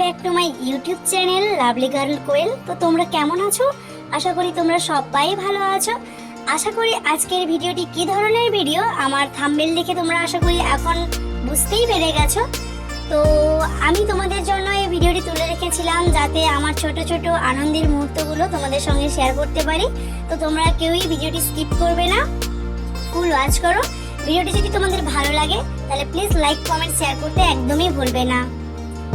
Back to my YouTube channel, lovely girl Koel. তো তোমরা কেমন আছো? আশা করি তোমরা সবাই ভালো আছো। আশা করি আজকের ভিডিওটি কি ধরনের ভিডিও? আমার থাম্বেল দেখে তোমরা আশা করি এখন বুঝতেই পেরে গেছো। তো আমি তোমাদের জন্য এই ভিডিওটি তুলে রেখেছিলাম যাতে আমার ছোট ছোট আনন্দের মুহূর্তগুলো তোমাদের সঙ্গে শেয়ার করতে পারি। তো তোমরা কেউই ভিডিওটি স্কিপ করবে না। ফুল ওয়াচ করো। ভিডিওটি যদি তোমাদের ভালো লাগে, তাহলে প্লিজ লাইক কমেন্ট শেয়ার করতে একদমই ভুলবে না।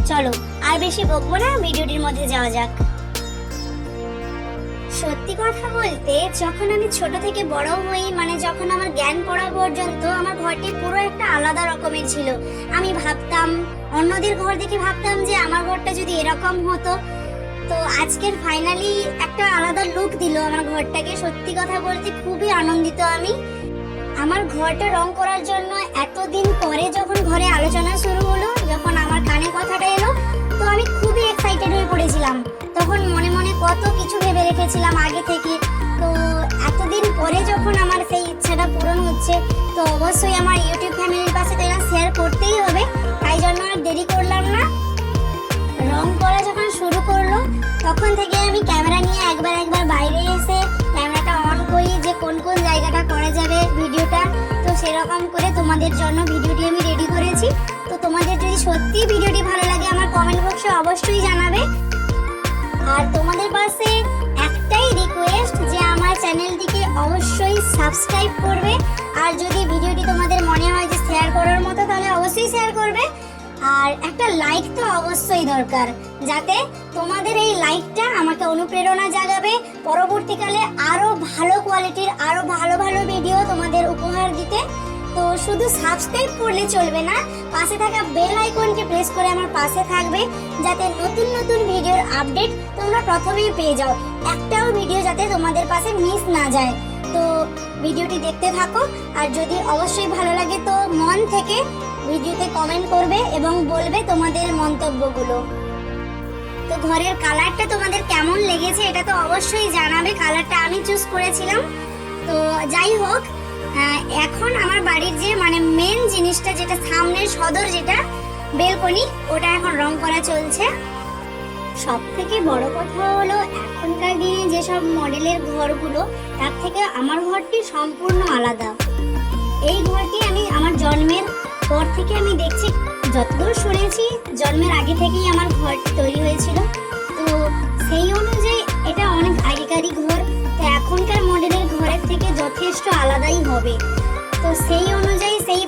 চলো, আর বেশি বকবো না, ভিডিওটির মধ্যে যাওয়া যাক। সত্যি কথা বলতে, যখন আমি ছোট থেকে বড় হই মানে যখন আমার জ্ঞান পড়া পর্যন্ত, আমার ঘরটি পুরো একটা আলাদা রকমের ছিল। আমি ভাবতাম, অন্যদের ঘর দেখে ভাবতাম যে আমার ঘরটা যদি এরকম হতো। তো আজকের ফাইনালি একটা আলাদা লুক দিল আমার ঘরটাকে। সত্যি কথা বলতে খুবই আনন্দিত আমি। আমার ঘরটা রং করার জন্য এতদিন পরে যখন ঘরে আলোচনা শুরু হলো যখন কথাটা এলো, তো আমি খুবই এক্সাইটেড হয়ে পড়েছিলাম। তখন মনে মনে কত কিছু ভেবে রেখেছিলাম আগে থেকে। তো এতদিন পরে যখন আমার সেই ইচ্ছাটা পূরণ হচ্ছে, তো অবশ্যই আমার ইউটিউব ফ্যামিলির পাশে তো এটা শেয়ার করতেই হবে। তাই জন্য আর দেরি করলাম না। রং করা যখন শুরু করল, তখন থেকে আমি ক্যামেরা নিয়ে একবার একবার বাইরে এসে ক্যামেরাটা অন করি যে কোন কোন জায়গাটা করা যাবে ভিডিওটা। তো সেরকম করে তোমাদের জন্য ভিডিওটি আমি রেডি করেছি। তোমাদের যদি সত্যি ভিডিওটি ভালো লাগে, আমার কমেন্ট বক্সে অবশ্যই জানাবে। আর তোমাদের পাশে একটাই রিকোয়েস্ট যে আমার চ্যানেলটিকে অবশ্যই সাবস্ক্রাইব করবে। আর যদি ভিডিওটি তোমাদের মনে হয় যে শেয়ার করার মতো, তাহলে অবশ্যই শেয়ার করবে। আর একটা লাইক তো অবশ্যই দরকার, যাতে তোমাদের এই লাইকটা আমাকে অনুপ্রেরণা জাগাবে। পরবর্তীকালে আরও ভালো কোয়ালিটির আরও ভালো ভালো ভিডিও তোমাদের উপহার দিতে। শুধু সাবস্ক্রাইব করলে চলবে না, পাশে থাকা বেল আইকনকে প্রেস করে আমার পাশে থাকবে, যাতে নতুন নতুন ভিডিওর আপডেট তোমরা প্রথমেই পেয়ে যাও। একটাও ভিডিও যাতে তোমাদের পাশে মিস না যায়। তো ভিডিওটি দেখতে থাকো, আর যদি অবশ্যই ভালো লাগে তো মন থেকে ভিডিওতে কমেন্ট করবে এবং বলবে তোমাদের মন্তব্যগুলো। তো ঘরের কালারটা তোমাদের কেমন লেগেছে এটা তো অবশ্যই জানাবে কালারটা আমি চুজ করেছিলাম। তো যাই হোক এখন আমার বাড়ির যে মানে মেন জিনিসটা যেটা, সামনের সদর যেটা, বেলকনি, ওটা এখন রং করা চলছে। সব থেকে বড় কথা হলো, এখনকার দিনে যেসব মডেলের ঘরগুলো, তার থেকে আমার ঘরটি সম্পূর্ণ আলাদা। এই ঘরটি আমি, আমার জন্মের পর থেকে আমি দেখছি, যতদূর শুনেছি, জন্মের আগে থেকেই আমার ঘর তৈরি হয়েছিল। তো সেই অনুযায়ী এটা অনেক আগেকারই ঘর। যথেষ্ট আলাদাই হবে। তো সেই অনুযায়ী সেই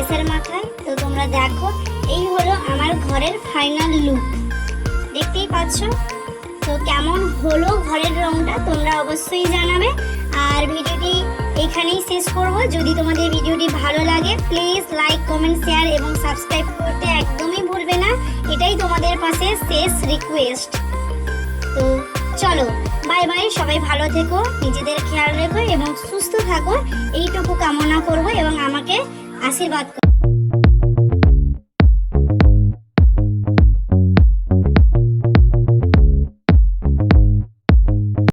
শেষের মাথায় তো তোমরা দেখো, এই হলো আমার ঘরের ফাইনাল লুক দেখতেই পাচ্ছ? তো কেমন হলো ঘরের রংটা তোমরা অবশ্যই জানাবে। আর ভিডিওটি এখানেই শেষ করব। যদি তোমাদের ভিডিওটি ভালো লাগে প্লিজ লাইক কমেন্ট শেয়ার এবং সাবস্ক্রাইব করতে একদমই ভুলবে না। এটাই তোমাদের পাশে শেষ রিকোয়েস্ট তো চলো বাই বাই সবাই ভালো থেকো, নিজেদের খেয়াল রেখো এবং সুস্থ থাকো। এইটুকু কামনা করব এবং আমাকে আশীর্বাদ করো